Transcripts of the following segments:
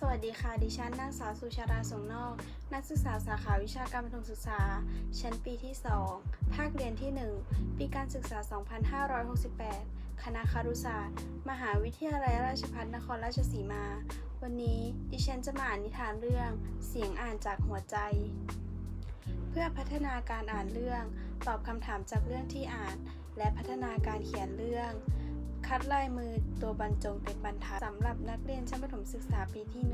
สวัสดีค่ะ ดิฉันนางสาวสุชาดาสงนอก นักศึกษาสาขาวิชาการประถมศึกษา ชั้นปีที่ 2 ภาคเรียนที่ 1 ปีการศึกษา 2568 คณะคารุศาสตร์ มหาวิทยาลัยราชภัฏนครราชสีมา วันนี้ดิฉันจะมาอ่านนิทานเรื่อง เสียงอ่านจากหัวใจ เพื่อพัฒนาการอ่านเรื่อง ตอบคำถามจากเรื่องที่อ่าน และพัฒนาการเขียนเรื่อง คัดลายมือตัวบรรจงเป็นบรรทัดสำหรับนักเรียนชั้นประถมศึกษาปีที่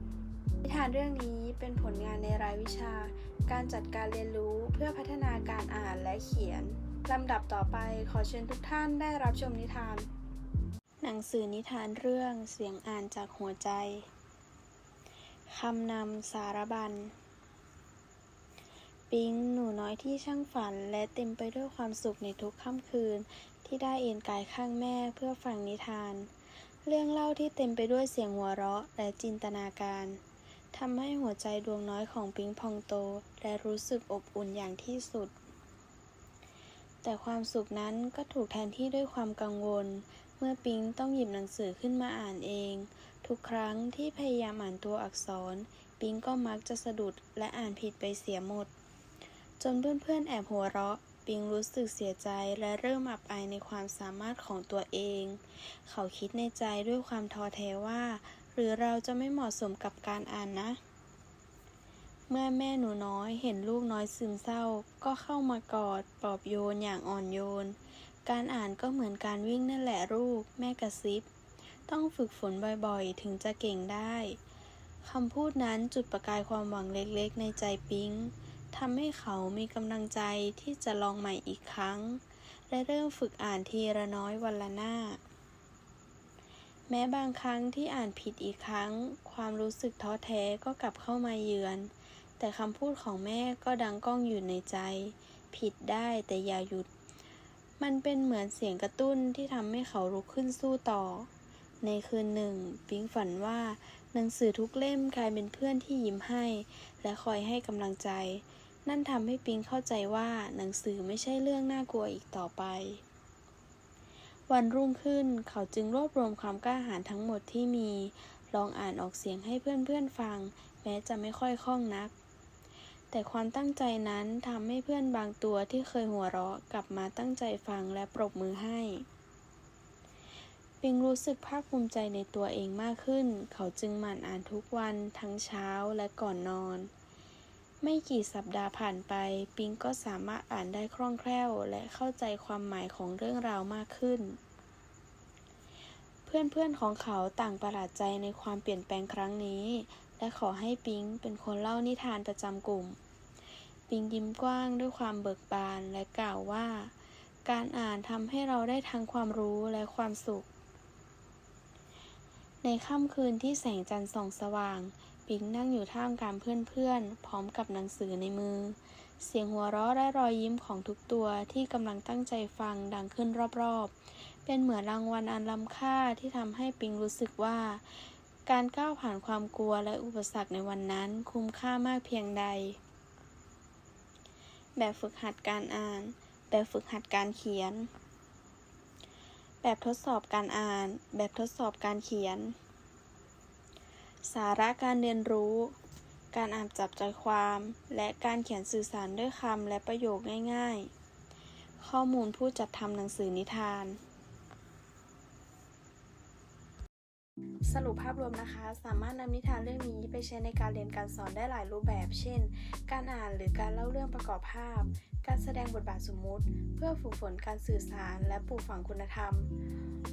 1 นิทานเรื่องนี้เป็นผลงานในรายวิชา การจัดการเรียนรู้เพื่อพัฒนาการอ่านและเขียนลำดับต่อไปขอเชิญทุกท่านได้รับชมนิทาน หนังสือนิทานเรื่องเสียงอ่านจากหัวใจคำนำสารบัญปิงหนูน้อยที่ช่างฝันและเต็มไปด้วยความสุขในทุกค่ำคืน ที่ได้เอนกายข้างแม่เพื่อฟังนิทาน เรื่องเล่าที่เต็มไปด้วยเสียงหัวเราะและจินตนาการทำให้หัวใจดวงน้อยของปิงพองโต และรู้สึกอบอุ่นอย่างที่สุด แต่ความสุขนั้นก็ถูกแทนที่ด้วยความกังวล เมื่อปิงต้องหยิบหนังสือขึ้นมาอ่านเอง ทุกครั้งที่พยายามอ่านตัวอักษร ปิงก็มักจะสะดุดและอ่านผิดไปเสียหมด จนเพื่อนๆแอบหัวเราะ ปิงรู้สึกเสียใจและเริ่มอับอายในความสามารถของตัวเอง เขาคิดในใจด้วยความท้อแท้ว่า หรือเราจะไม่เหมาะสมกับการอ่านนะ เมื่อแม่หนูน้อยเห็นลูกน้อยซึมเศร้า ก็เข้ามากอดปลอบโยนอย่างอ่อนโยน การอ่านก็เหมือนการวิ่งนั่นแหละลูก แม่กระซิบ ต้องฝึกฝนบ่อยๆ ถึงจะเก่งได้คำพูดนั้นจุดประกายความหวังเล็กๆ ในใจปิง ทำให้เขามีกำลังใจที่จะลองใหม่อีกครั้ง และเริ่มฝึกอ่านทีละน้อยวันละหน้า แม้บางครั้งที่อ่านผิดอีกครั้ง ความรู้สึกท้อแท้ก็กลับเข้ามาเยือน แต่คำพูดของแม่ก็ดังก้องอยู่ในใจ ผิดได้แต่อย่าหยุด มันเป็นเหมือนเสียงกระตุ้นที่ทำให้เขาลุกขึ้นสู้ต่อ ในคืนหนึ่ง ปิงฝันว่า หนังสือทุกเล่มกลายเป็นเพื่อนที่ยิ้มให้ และคอยให้กำลังใจ นั่นทำให้ปิงเข้าใจว่าหนังสือไม่ใช่เรื่องน่ากลัวอีกต่อไป วันรุ่งขึ้นเขาจึงรวบรวมความกล้าหาญทั้งหมดที่มี ลองอ่านออกเสียงให้เพื่อนๆฟัง แม้จะไม่ค่อยคล่องนัก แต่ความตั้งใจนั้นทำให้เพื่อนบางตัวที่เคยหัวเราะกลับมาตั้งใจฟังและปรบมือให้ ปิงรู้สึกภาคภูมิใจในตัวเองมากขึ้น เขาจึงหมั่นอ่านทุกวันทั้งเช้าและก่อนนอน ไม่กี่สัปดาห์ผ่านไป ปิงก็สามารถอ่านได้คล่องแคล่ว และเข้าใจความหมายของเรื่องราวมากขึ้น เพื่อนๆของเขาต่างประหลาดใจในความเปลี่ยนแปลงครั้งนี้ และขอให้ปิงเป็นคนเล่านิทานประจำกลุ่ม ปิงยิ้มกว้างด้วยความเบิกบานและกล่าวว่า การอ่านทำให้เราได้ทั้งความรู้และความสุข ในค่ำคืนที่แสงจันทร์ส่องสว่าง ปิงนั่งอยู่ท่ามกลางเพื่อนๆ พร้อมกับหนังสือในมือ เสียงหัวเราะและรอยยิ้มของทุกตัวที่กำลังตั้งใจฟังดังขึ้นรอบๆ เป็นเหมือนรางวัลอันล้ำค่าที่ทำให้ปิงรู้สึกว่า การก้าวผ่านความกลัวและอุปสรรคในวันนั้น คุ้มค่ามากเพียงใด แบบฝึกหัดการอ่าน แบบฝึกหัดการเขียน แบบทดสอบการอ่าน แบบทดสอบการเขียน สาระการเรียนรู้ การอ่านจับใจความ และการเขียนสื่อสารด้วยคำและประโยคง่าย ๆ ข้อมูลผู้จัดทำหนังสือนิทาน สรุปภาพรวมนะคะ สามารถนำนิทานเรื่องนี้ไปใช้ในการเรียนการสอนได้หลายรูปแบบ เช่น การอ่านหรือการเล่าเรื่องประกอบภาพ การแสดงบทบาทสมมุติ เพื่อฝึกฝนการสื่อสารและปลูกฝังคุณธรรม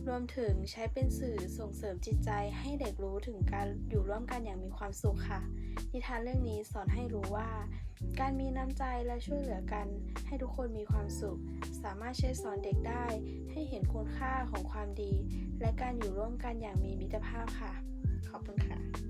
รวมถึงใช้เป็นสื่อส่งเสริมจิตใจให้เด็กรู้ถึงการอยู่ร่วมกันอย่างมีความสุขค่ะ นิทานเรื่องนี้สอนให้รู้ว่า การมีน้ำใจและช่วยเหลือกัน ให้ทุกคนมีความสุข สามารถใช้สอนเด็กได้ ให้เห็นคุณค่าของความดี และการอยู่ร่วมกันอย่างมีมิตรภาพค่ะ ขอบคุณค่ะ